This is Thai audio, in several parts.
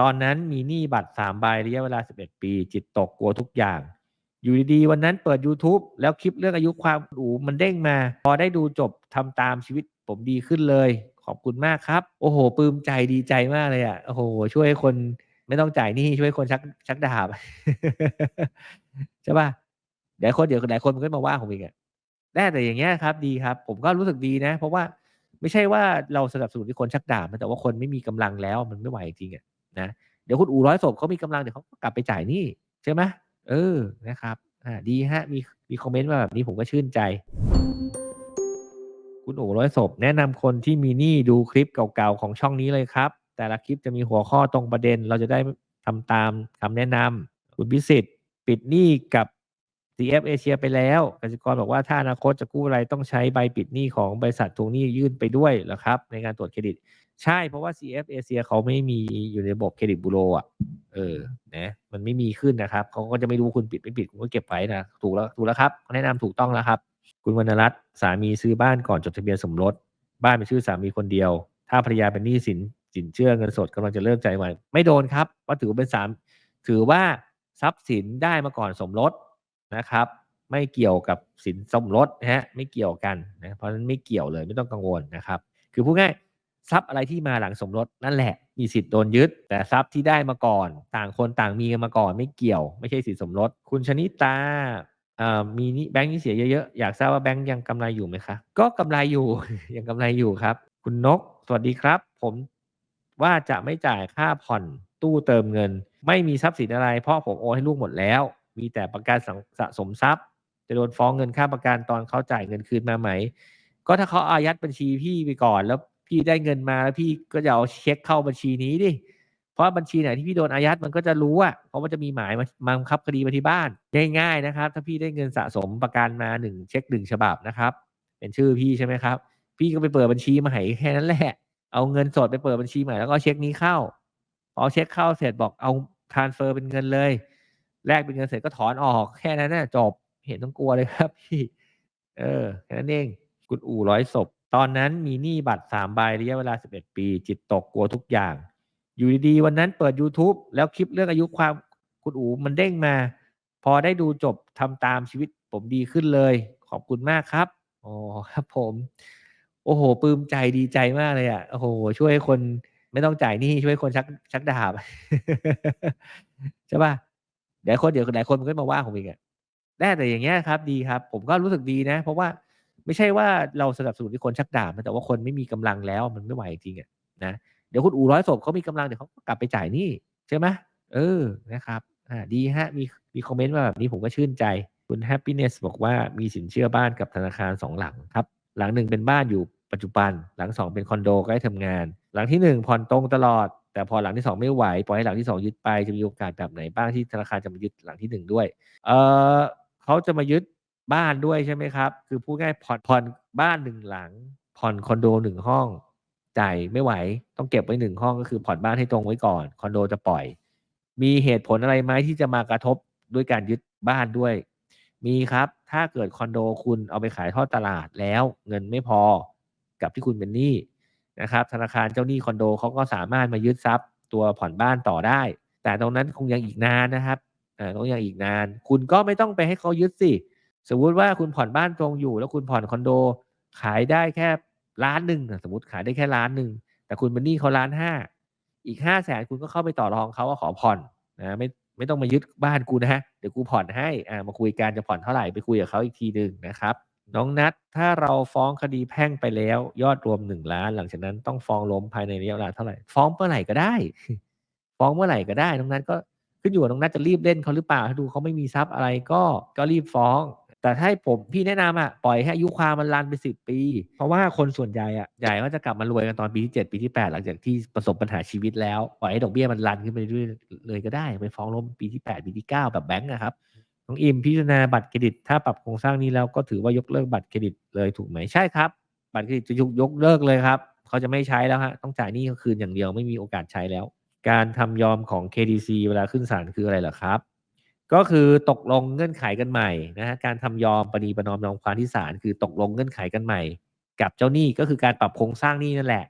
ตอนนั้นมีหนี้บัตร3ใบระยะเวลา11ปี จิตตกกลัวทุกอย่าง อยู่ดีๆวันนั้นเปิด YouTube แล้วคลิปเรื่องอายุความอูมันเด้งมา พอได้ดูจบทำตามชีวิตผมดีขึ้นเลย ขอบคุณมากครับ โอ้โหปลื้มใจดีใจมากเลยอะโอ้โห ช่วยคนไม่ต้องจ่ายหนี้ช่วยคนชักชักดาบใช่ป่ะเดี๋ยวคนเดี๋ยวหลายคนมันก็มาว่าผมอีกอะได้แต่อย่างเงี้ยครับ ดีครับ ผมก็รู้สึกดีนะ เพราะว่าไม่ใช่ว่าเราสนับสนุนให้คนชักดาบนะแต่ว่าคนไม่มีกำลังแล้วมันไม่ไหวจริงๆอะ นะเดี๋ยวคุณอู่ร้อยศพเขามีกำลังเดี๋ยวเขาก็กลับไปจ่ายหนี้ใช่ไหมเออนะครับอ่าดีฮะมีมีคอมเมนต์มาแบบนี้ผมก็ชื่นใจ คุณอู่ร้อยศพแนะนำคนที่มีหนี้ดูคลิปเก่าๆของช่องนี้เลยครับ แต่ละคลิปจะมีหัวข้อตรงประเด็น เราจะได้ทำตามคำแนะนำคุณพิสิทธิ์ปิดหนี้กับ CF เอเชียไปแล้วกสิกรบอกว่าถ้าอนาคตจะกู้อะไรต้องใช้ใบปิดหนี้ของบริษัททวงหนี้ยื่นไปด้วยเหรอครับ ในการตรวจเครดิต ใช่เพราะว่า CF เอเชียเขาไม่มีอยู่ในระบบเครดิตบูโรอะ เออนะมันไม่มีขึ้นนะครับเขาก็จะไม่รู้คุณปิดไม่ปิดคุณก็เก็บไว้นะถูกแล้วถูกแล้วครับแนะนำถูกต้องแล้วครับ คุณวรรณรัตน์สามีซื้อบ้านก่อนจดทะเบียนสมรส บ้านเป็นชื่อสามีคนเดียว ถ้าภรรยาเป็นหนี้สินสินเชื่อเงินสดกำลังจะเริ่มใจใหม่ไม่โดนครับเพราะถือเป็นสามถือว่าทรัพย์สินได้มาก่อนสมรสนะครับ ไม่เกี่ยวกับสินสมรสนะฮะไม่เกี่ยวกันนะเพราะฉะนั้นไม่เกี่ยวเลยไม่ต้องกังวลนะครับ คือพูดง่าย ทรัพย์อะไรที่มาหลังสมรสนั่นแหละ มีสิทธิ์โดนยึด แต่ทรัพย์ที่ได้มาก่อน ต่างคนต่างมีกันมาก่อนไม่เกี่ยว ไม่ใช่สินสมรส คุณชนิตาอ่ามีนี่แบงค์นี่เสียเยอะๆ อยากทราบว่าแบงค์ยังกำไรอยู่ไหมคะ ก็กำไรอยู่ ยังกำไรอยู่ครับ คุณนก สวัสดีครับ ผมว่าจะไม่จ่ายค่าผ่อนตู้เติมเงิน ไม่มีทรัพย์สินอะไร เพราะผมโอนให้ลูกหมดแล้ว มีแต่ประกันสสะสมทรัพย์ จะโดนฟ้องเงินค่าประกันตอนเขาจ่ายเงินคืนมาไหม ก็ถ้าเขาอายัดบัญชีพี่ไปก่อนแล้ว พี่ได้เงินมาแล้วพี่ก็จะเอาเช็คเข้าบัญชีนี้ดิเพราะบัญชีไหนที่พี่โดนอายัดมันก็จะรู้อะเพราะมันจะมีหมายมาบังคับคดีมาที่บ้านง่ายๆนะครับ ถ้าพี่ได้เงินสะสมประกันมาหนึ่งเช็คหนึ่งฉบับนะครับ เป็นชื่อพี่ใช่ไหมครับ พี่ก็ไปเปิดบัญชีมาให้แค่นั้นแหละ เอาเงินสดไปเปิดบัญชีใหม่แล้วก็เช็คนี้เข้าพอเช็คเข้าเสร็จบอกเอาทรานเฟอร์เป็นเงินเลยแลกเป็นเงินเสร็จก็ถอนออกแค่นั้นนะจบเห็นต้องกลัวเลยครับพี่ เออแค่นั้นเองคุณอู่ร้อยศพ ตอนนั้นมีหนี้บัตรสามใบระยะเวลา11ปี จิตตกกลัวทุกอย่าง อยู่ดีๆวันนั้นเปิด YouTube แล้วคลิปเรื่องอายุความคุณอูมันเด้งมา พอได้ดูจบทำตามชีวิตผมดีขึ้นเลย ขอบคุณมากครับอ๋อครับผม โอ้โหปลื้มใจดีใจมากเลยอะโอ้โห ช่วยคนไม่ต้องจ่ายหนี้ช่วยคนชักชักดาบใช่ป่ะเดี๋ยวคนเดี๋ยวหลายคนมันก็มาว่าผมอีกอะได้แต่อย่างเงี้ยครับ ดีครับ ผมก็รู้สึกดีนะ เพราะว่า ไม่ใช่ว่าเราสนับสนุนให้คนชักดาบนะแต่ว่าคนไม่มีกำลังแล้วมันไม่ไหวจริงอะนะเดี๋ยวคุณอู่ร้อยศพเขามีกำลังเดี๋ยวเขาก็กลับไปจ่ายหนี้ใช่ไหมเออนะครับอ่าดีฮะมีมีคอมเมนต์มาแบบนี้ผมก็ชื่นใจคุณ happiness บอกว่ามีสินเชื่อบ้านกับธนาคารสองหลังครับ หลังหนึ่งเป็นบ้านอยู่ปัจจุบัน หลังสองเป็นคอนโดใกล้ทำงาน หลังที่หนึ่งผ่อนตรงตลอด แต่พอหลังที่สองไม่ไหวปล่อยให้หลังที่สองยึดไปจะมีโอกาสแบบไหนบ้างที่ธนาคารจะมายึดหลังที่หนึ่งด้วยเออเขาจะมายึด บ้านด้วยใช่ไหมครับ คือพูดง่ายผ่อนผ่อนบ้านหนึ่งหลัง ผ่อนคอนโดหนึ่งห้องจ่ายไม่ไหว ต้องเก็บไว้หนึ่งห้องก็คือผ่อนบ้านให้ตรงไว้ก่อนคอนโดจะปล่อย มีเหตุผลอะไรไหมที่จะมากระทบด้วยการยึดบ้านด้วย มีครับถ้าเกิดคอนโดคุณเอาไปขายทอดตลาดแล้วเงินไม่พอกับที่คุณเป็นหนี้นะครับ ธนาคารเจ้าหนี้คอนโดเขาก็สามารถมายึดทรัพย์ตัวผ่อนบ้านต่อได้ แต่ตรงนั้นคงยังอีกนานนะครับอ่าต้องยังอีกนาน คุณก็ไม่ต้องไปให้เขายึดสิ สมมุติว่าคุณผ่อนบ้านตรงอยู่ แล้วคุณผ่อนคอนโด ขายได้แค่ล้านหนึ่งสมมติขายได้แค่ล้านหนึ่งแต่คุณเป็นหนี้เขาล้านห้าอีกห้าแสนคุณก็เข้าไปต่อรองเขาว่าขอผ่อนนะไม่ไม่ต้องมายึดบ้านกูนะฮะเดี๋ยวกูผ่อนให้อ่ามาคุยกันจะผ่อนเท่าไหร่ไปคุยกับเขาอีกทีหนึ่งนะครับน้องนัดถ้าเราฟ้องคดีแพ่งไปแล้ว ยอดรวมหนึ่งล้าน หลังจากนั้นต้องฟ้องล้มภายในระยะเวลาเท่าไหร่ ฟ้องเมื่อไหร่ก็ได้ ฟ้องเมื่อไหร่ก็ได้น้องนัดก็ขึ้นอยู่กับน้องนัดจะรีบเล่นเขาหรือเปล่าถ้าดูเขาไม่มีทรัพย์อะไรก็ก็รีบฟ้อง แต่ถ้าให้ผมพี่แนะนำอะปล่อยให้อายุความมันรันไปสิบปี เพราะว่าคนส่วนใหญ่อะใหญ่ก็จะกลับมารวยกันตอนปีที่เจ็ดปีที่แปดหลังจากที่ประสบปัญหาชีวิตแล้วปล่อยให้ดอกเบี้ยมันรันขึ้นไปเรื่อยเลยก็ได้ไปฟ้องล้มปีที่แปดปีที่เก้าแบบแบงก์นะครับน้องอิมพิจารณาบัตรเครดิต ถ้าปรับโครงสร้างนี้แล้วก็ถือว่ายกเลิกบัตรเครดิตเลยถูกไหมใช่ครับบัตรเครดิตจะยกยกเลิกเลยครับเขาจะไม่ใช้แล้วฮะต้องจ่ายหนี้คืนอย่างเดียวไม่มีโอกาสใช้แล้ว การทำยอมของ KDC เวลาขึ้นศาลคืออะไรเหรอครับ ก็คือตกลงเงื่อนไขกันใหม่นะฮะการทำยอมปณีประนอมยอมความที่ศาลคือตกลงเงื่อนไขกันใหม่ กับเจ้าหนี้ก็คือการปรับโครงสร้างหนี้นั่นแหละ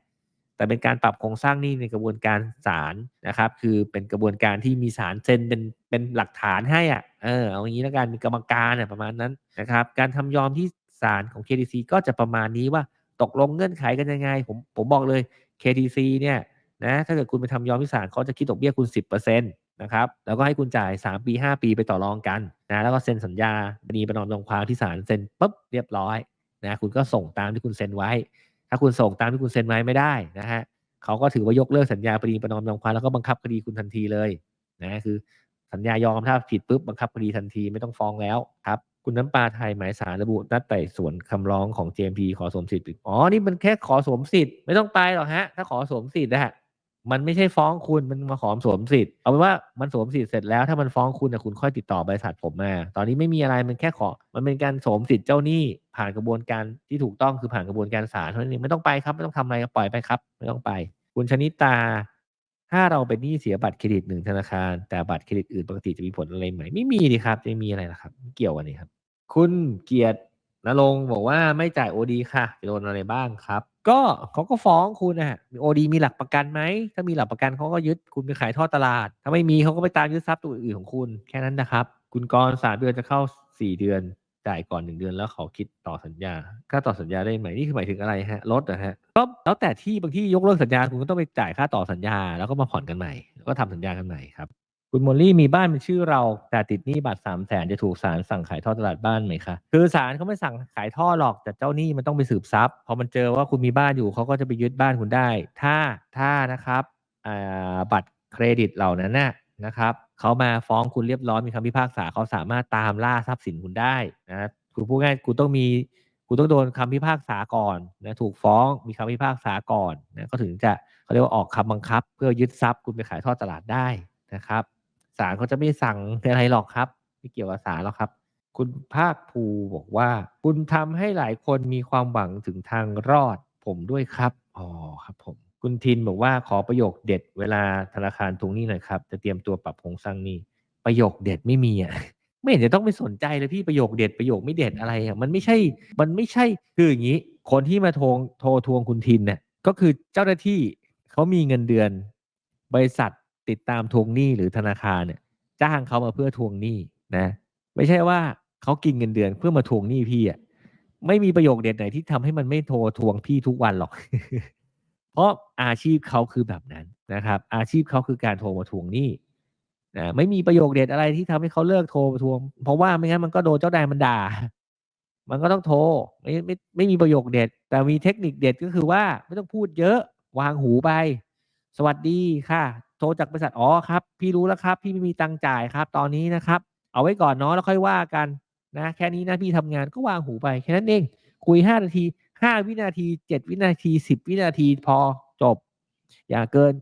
แต่เป็นการปรับโครงสร้างหนี้ในกระบวนการศาลนะครับ คือเป็นกระบวนการที่มีศาลเซ็นเป็นเป็นหลักฐานให้อะเออเอางี้แล้วกันมีกรรมการอะประมาณนั้นนะครับ การทำยอมที่ศาลของ KDC ก็จะประมาณนี้ว่าตกลงเงื่อนไขกันยังไง ผมผมบอกเลย KDC เนี่ยนะถ้าเกิดคุณไปทำยอมที่ศาลเขาจะคิดดอกเบี้ยคุณ 10%น นะครับแล้วก็ให้คุณจ่าย 3 ปี 5 ปีไปต่อรองกันนะแล้วก็เซ็นสัญญาบันีประนอมยอมความที่ศาลเซ็นปุ๊บเรียบร้อยนะคุณก็ส่งตามที่คุณเซ็นไว้ ถ้าคุณส่งตามที่คุณเซ็นไว้ไม่ได้นะฮะเขาก็ถือว่ายกเลิกสัญญาปณีประนอมยอมความแล้วก็บังคับคดีคุณทันทีเลยนะคือสัญญายอมถ้าผิดปุ๊บบังคับคดีทันทีไม่ต้องฟ้องแล้วครับคุณน้ำปลาไทยหมายสารระบุนัดไต่สวนคำร้องของ JMP ขอสวมสิทธิ์อ๋อนี่มันแค่ขอสวมสิทธิ์ไม่ต้องไปหรอกฮะถ้าขอสวมสิทธิ์นะฮะ มันไม่ใช่ฟ้องคุณมันมาขอสวมสิทธิ์เอาเป็นว่ามันสวมสิทธิ์เสร็จแล้วถ้ามันฟ้องคุณนะคุณค่อยติดต่อบริษัทผมมา ตอนนี้ไม่มีอะไรมันแค่ขอ มันเป็นการสวมสิทธิ์เจ้าหนี้ผ่านกระบวนการที่ถูกต้องคือผ่านกระบวนการศาลเท่านั้นเองไม่ต้องไปครับไม่ต้องทำอะไรปล่อยไปครับ ไม่ต้องไป คุณชนิตา ถ้าเราเป็นหนี้เสียบัตรเครดิตหนึ่งธนาคาร แต่บัตรเครดิตอื่นปกติจะมีผลอะไรไหมไม่มีดีครับจะมีอะไรล่ะครับ เกี่ยวกันนี่ครับ คุณเกียรตินรงบอกว่าไม่จ่ายโอดีค่ะจะโดนอะไรบ้างครับ ก็เขาก็ฟ้องคุณนะฮะโอดีมีหลักประกันไหม ถ้ามีหลักประกันเขาก็ยึดคุณไปขายท่อตลาด ถ้าไม่มีเขาก็ไปตามยึดทรัพย์ตัวอื่นของคุณ แค่นั้นนะครับ คุณกรสามเดือนจะเข้าสี่เดือนจ่ายก่อนหนึ่งเดือนแล้วเขาคิดต่อสัญญาค่าต่อสัญญาได้ไหมนี่คือหมายถึงอะไรฮะลดนะฮะก็แล้วแต่ที่บางที่ยกเลิกสัญญาคุณก็ต้องไปจ่ายค่าต่อสัญญา แล้วก็มาผ่อนกันใหม่แล้วก็ทำสัญญากันใหม่ครับ คุณโมลี่มีบ้านเป็นชื่อเรา แต่ติดหนี้บัตรสามแสนจะถูกศาลสั่งขายทอดตลาดบ้านไหมคะ คือศาลเขาไม่สั่งขายท่อหรอกแต่เจ้าหนี้มันต้องไปสืบทรัพย์พอมันเจอว่าคุณมีบ้านอยู่เขาก็จะไปยึดบ้านคุณได้ ถ้าถ้านะครับบัตรเครดิตเหล่านั้นนะนะครับเขามาฟ้องคุณเรียบร้อยมีคำพิพากษาเขาสามารถตามล่าทรัพย์สินคุณได้นะคุณพูดง่ายคุณต้องมีคุณต้องโดนคำพิพากษาก่อนนะถูกฟ้องมีคำพิพากษาก่อนนะก็ถึงจะเขาเรียกว่าออกคำบังคับ เพื่อยึดทรัพย์คุณไปขายทอดตลาดได้นะครับ ศาลเขาจะไม่สั่งอะไรหรอกครับ ไม่เกี่ยวกับศาลหรอกครับ คุณภาคภูบอกว่า คุณทำให้หลายคนมีความหวังถึงทางรอดผมด้วยครับอ๋อครับผม คุณทินบอกว่าขอประโยคเด็ดเวลาธนาคารทวงหนี้หน่อยครับจะเตรียมตัวปรับโครงสร้างหนี้ประโยคเด็ดไม่มีอะไม่เห็นจะต้องไปสนใจเลยพี่ประโยคเด็ดประโยคไม่เด็ดอะไรอะมันไม่ใช่มันไม่ใช่คืออย่างนี้ คนที่มาทวงโทรทวงคุณทินเนี่ยก็คือเจ้าหน้าที่เขามีเงินเดือน บริษัท ติดตามทวงหนี้หรือธนาคารเนี่ยจ้างเขามาเพื่อทวงหนี้นะ ไม่ใช่ว่าเขากินเงินเดือนเพื่อมาทวงหนี้พี่อะไม่มีประโยคเด็ดไหนที่ทำให้มันไม่โทรทวงพี่ทุกวันหรอก เพราะอาชีพเขาคือแบบนั้นนะครับ อาชีพเขาคือการโทรมาทวงหนี้นะไม่มีประโยคเด็ดอะไรที่ทำให้เขาเลิกโทรมาทวง เพราะว่าไม่งั้นมันก็โดนเจ้านายมันด่า มันก็ต้องโทรไม่ไม่ไม่มีประโยคเด็ด แต่มีเทคนิคเด็ดก็คือว่าไม่ต้องพูดเยอะวางหูไป สวัสดีค่ะ โทรจากบริษัทอ๋อครับ พี่รู้แล้วครับ พี่ไม่มีตังจ่ายครับ ตอนนี้นะครับ เอาไว้ก่อนเนาะแล้วค่อยว่ากันนะแค่นี้นะพี่ทำงานก็วางหูไปแค่นั้นเอง คุยห้านาทีห้าวินาทีเจ็ดวินาทีสิบวินาทีพอจบ อย่าเกิน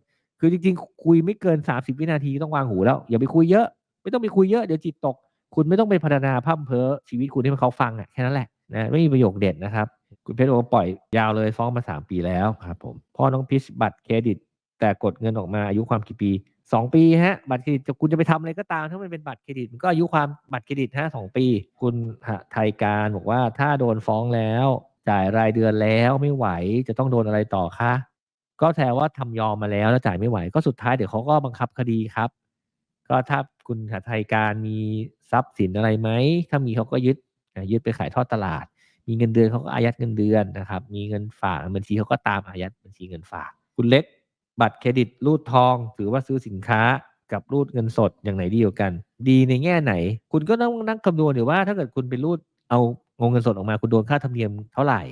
คือจริง ๆ คุยไม่เกินสามสิบวินาทีต้องวางหูแล้ว อย่าไปคุยเยอะ ไม่ต้องไปคุยเยอะเดี๋ยวจิตตก คุณไม่ต้องไปพัฒนาพัฒเพอชีวิตคุณให้เขาฟังอะแค่นั้นแหละนะไม่มีประโยคเด็ดนะครับ คุณเพชรบอกปล่อยยาวเลยฟ้องมาสามปีแล้วครับผมพ่อน้องพิชบัตรเครดิต แต่กดเงินออกมาอายุความกี่ปีสองปีฮะบัตรเครดิตจะคุณจะไปทำอะไรก็ตามถ้ามันเป็นบัตรเครดิตมันก็อายุความบัตรเครดิตฮะสองปี คุณหไทยการบอกว่าถ้าโดนฟ้องแล้ว จ่ายรายเดือนแล้วไม่ไหวจะต้องโดนอะไรต่อคะก็แทนว่าทำยอมมาแล้วแล้วจ่ายไม่ไหวก็สุดท้ายเดี๋ยวเขาก็บังคับคดีครับ ก็ถ้าคุณหไทยการมีทรัพย์สินอะไรไหมถ้ามีเขาก็ยึดยึดไปขายทอดตลาด มีเงินเดือนเขาก็อายัดเงินเดือนนะครับ มีเงินฝากบัญชีเขาก็ตามอายัดบัญชีเงินฝาก คุณเล็ก บัตรเครดิตรูดทอง ถือว่าซื้อสินค้ากับรูดเงินสดอย่างไหนดีกว่ากัน ดีในแง่ไหน คุณก็ต้องนั่งคำนวณหรือว่าถ้าเกิดคุณไปรูดเอาเงินสดออกมาคุณโดนค่าธรรมเนียมเท่าไหร่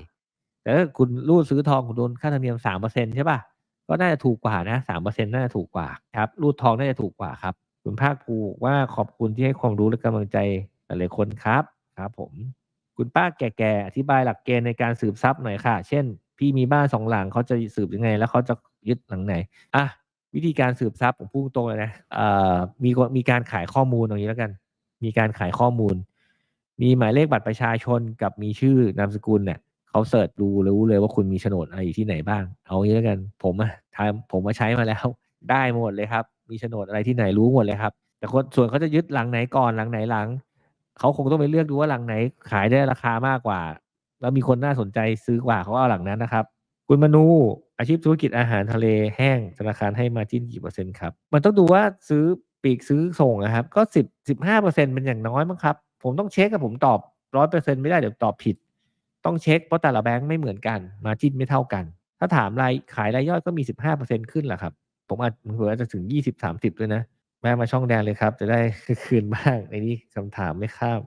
แต่ถ้าคุณรูดซื้อทองคุณโดนค่าธรรมเนียมสามเปอร์เซ็นใช่ป่ะก็น่าจะถูกกว่านะสามเปอร์เซ็นน่าจะถูกกว่าครับรูดทองน่าจะถูกกว่าครับคุณภาคภูว่าขอบคุณที่ให้ความรู้และกำลังใจหลายๆคนครับครับ ผม คุณป้าแก่ๆอธิบายหลักเกณฑ์ในการสืบทรัพย์หน่อยค่ะ เช่น พี่มีบ้านสองหลังเขาจะสืบยังไง แล้วเขาจะยึดหลังไหนอะวิธีการสืบทรัพย์ผมพูดตรงเลยนะเอ่อมีมีการขายข้อมูลตรงนี้แล้วกัน มีการขายข้อมูล มีหมายเลขบัตรประชาชนกับมีชื่อนามสกุลเนี่ยเขาเสิร์ชดูรู้เลยว่าคุณมีโฉนดอะไรอยู่ที่ไหนบ้าง เอางี้แล้วกัน ผมอะทำผมมาใช้มาแล้ว ได้หมดเลยครับ มีโฉนดอะไรที่ไหนรู้หมดเลยครับ แต่คนส่วนเขาจะยึดหลังไหนก่อนหลังไหนหลังเขาคงต้องไปเลือกดูว่าหลังไหนขายได้ราคามากกว่า แล้วมีคนน่าสนใจซื้อกว่าเขาเอาหลังนั้นนะครับ คุณมนูอาชีพธุรกิจอาหารทะเลแห้งธนาคารให้มาจิ้นกี่เปอร์เซ็นต์ครับ มันต้องดูว่าซื้อปีกซื้อส่งนะครับ ก็สิบสิบห้าเปอร์เซ็นเป็นอย่างน้อยมั้งครับ ผมต้องเช็คกับผมตอบร้อยเปอร์เซ็นต์ไม่ได้เดี๋ยวตอบผิด ต้องเช็คเพราะแต่ละแบงค์ไม่เหมือนกันมาจิ้นไม่เท่ากัน ถ้าถามรายขายรายย่อยก็มีสิบห้าเปอร์เซ็นต์ขึ้นแหละครับ ผมอาจเผื่อจะถึงยี่สิบสามสิบด้วยนะแม่มาช่องแดงเลยครับ จะได้คืนบ้างในนี้คำถามไม่ข้าม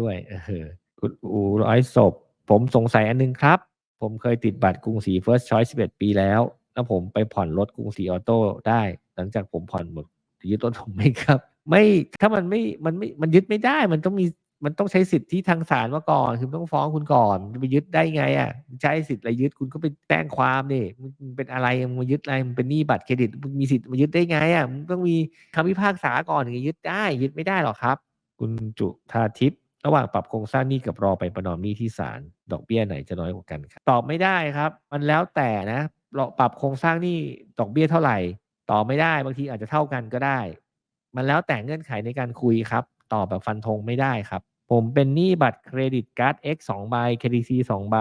ด้วยเออคุณอูร้อยศพ ผมสงสัยอันนึงครับ ผมเคยติดบัตรกรุงศรี First Choice 11 ปีแล้ว แล้วผมไปผ่อนรถกรุงศรีออโต้ได้ หลังจากผมผ่อนหมดยึดรถผมไหมครับ ไม่ถ้ามันไม่มันไม่มันยึดไม่ได้มันต้องมีมันต้องใช้สิทธิ์ที่ทางศาลมาก่อน คือต้องฟ้องคุณก่อนจะไปยึดได้ไงอะใช้สิทธิ์อะไรยึดคุณก็ไปแจ้งความนี่มันเป็นอะไรมึงมายึดอะไรมันเป็นหนี้บัตรเครดิตมึงมีสิทธิ์มายึดได้ไงอะมึงต้องมีคำพิพากษาก่อนถึงจะยึดได้ ยึดไม่ได้หรอกครับ คุณจุธาทิพย์ ระหว่างปรับโครงสร้างหนี้กับรอไปประนอมหนี้ที่ศาลดอกเบี้ยไหนจะน้อยกว่ากันครับตอบไม่ได้ครับ มันแล้วแต่นะเราปรับโครงสร้างหนี้ดอกเบี้ยเท่าไหร่ตอบไม่ได้บางทีอาจจะเท่ากันก็ได้ มันแล้วแต่เงื่อนไขในการคุยครับตอบแบบฟันธงไม่ได้ครับ ผมเป็นหนี้บัตรเครดิตการ์ด X 2ใบ KTC 2ใบ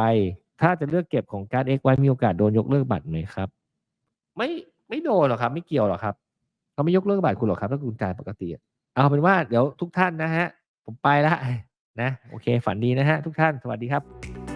ถ้าจะเลือกเก็บของการ์ด X ไว้มีโอกาสโดนยกเลิกบัตรไหมครับ ไม่ไม่โดนหรอกครับ ไม่เกี่ยวหรอกครับเขาไม่ยกเลิกบัตรคุณหรอกครับถ้าคุณจ่ายปกติ เอาเป็นว่าเดี๋ยวทุกท่านนะฮะ ผมไปละนะ โอเค ฝันดีนะฮะทุกท่าน สวัสดีครับ